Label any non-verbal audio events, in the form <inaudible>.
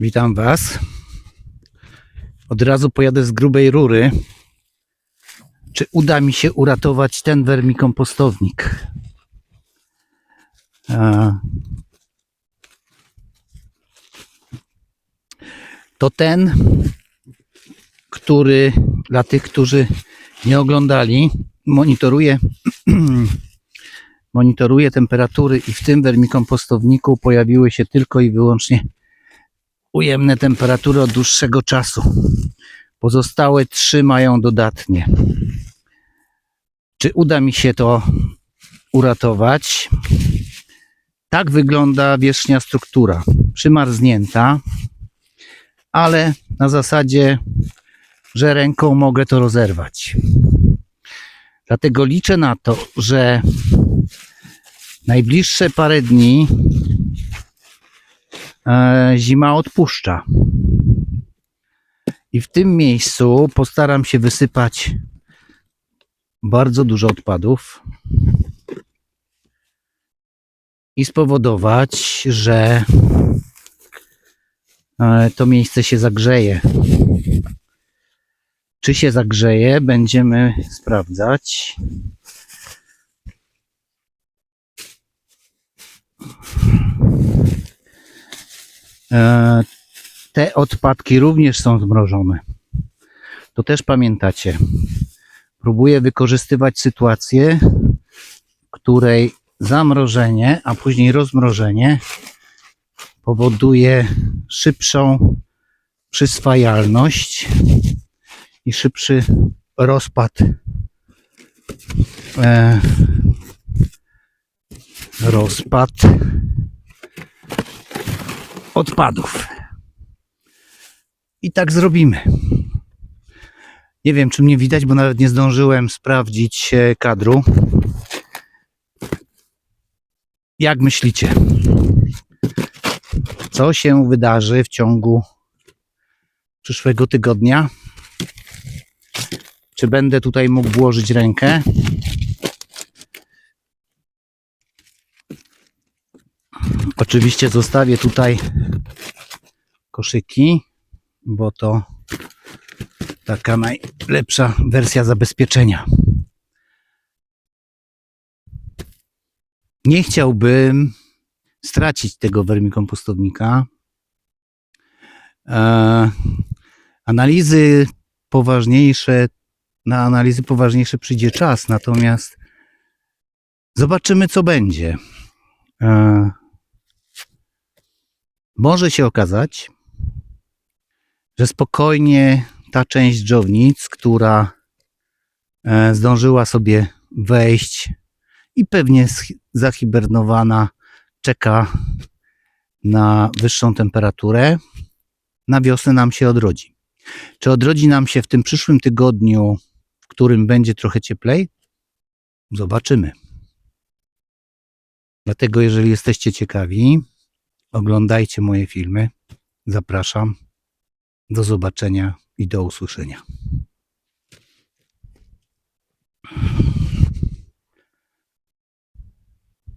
Witam Was. Od razu pojadę z grubej rury. Czy uda mi się uratować ten wermikompostownik? To ten, który dla tych, którzy nie oglądali, monitoruje, <clears throat> monitoruje temperatury i w tym wermikompostowniku pojawiły się tylko i wyłącznie ujemne temperatury od dłuższego czasu. Pozostałe trzy mają dodatnie. Czy uda mi się to uratować? Tak wygląda wierzchnia struktura. Przymarznięta, ale na zasadzie, że ręką mogę to rozerwać. Dlatego liczę na to, że najbliższe parę dni zima odpuszcza. I w tym miejscu postaram się wysypać bardzo dużo odpadów i spowodować, że e, to miejsce się zagrzeje. Czy się zagrzeje, będziemy sprawdzać. E, te odpadki również są zmrożone. To też pamiętacie. Próbuję wykorzystywać sytuację, której zamrożenie, a później rozmrożenie powoduje szybszą przyswajalność i szybszy rozpad e, rozpad odpadów. I tak zrobimy. Nie wiem, czy mnie widać, bo nawet nie zdążyłem sprawdzić kadru. Jak myślicie? Co się wydarzy w ciągu przyszłego tygodnia? Czy będę tutaj mógł włożyć rękę? Oczywiście zostawię tutaj koszyki, bo to taka najlepsza wersja zabezpieczenia. Nie chciałbym stracić tego wermikompostownika. E, analizy poważniejsze, na analizy poważniejsze przyjdzie czas, natomiast zobaczymy, co będzie. E, może się okazać, że spokojnie ta część dżownic, która e, zdążyła sobie wejść i pewnie zahibernowana czeka na wyższą temperaturę, na wiosnę nam się odrodzi. Czy odrodzi nam się w tym przyszłym tygodniu, w którym będzie trochę cieplej? Zobaczymy. Dlatego, jeżeli jesteście ciekawi, oglądajcie moje filmy. Zapraszam. Do zobaczenia i do usłyszenia.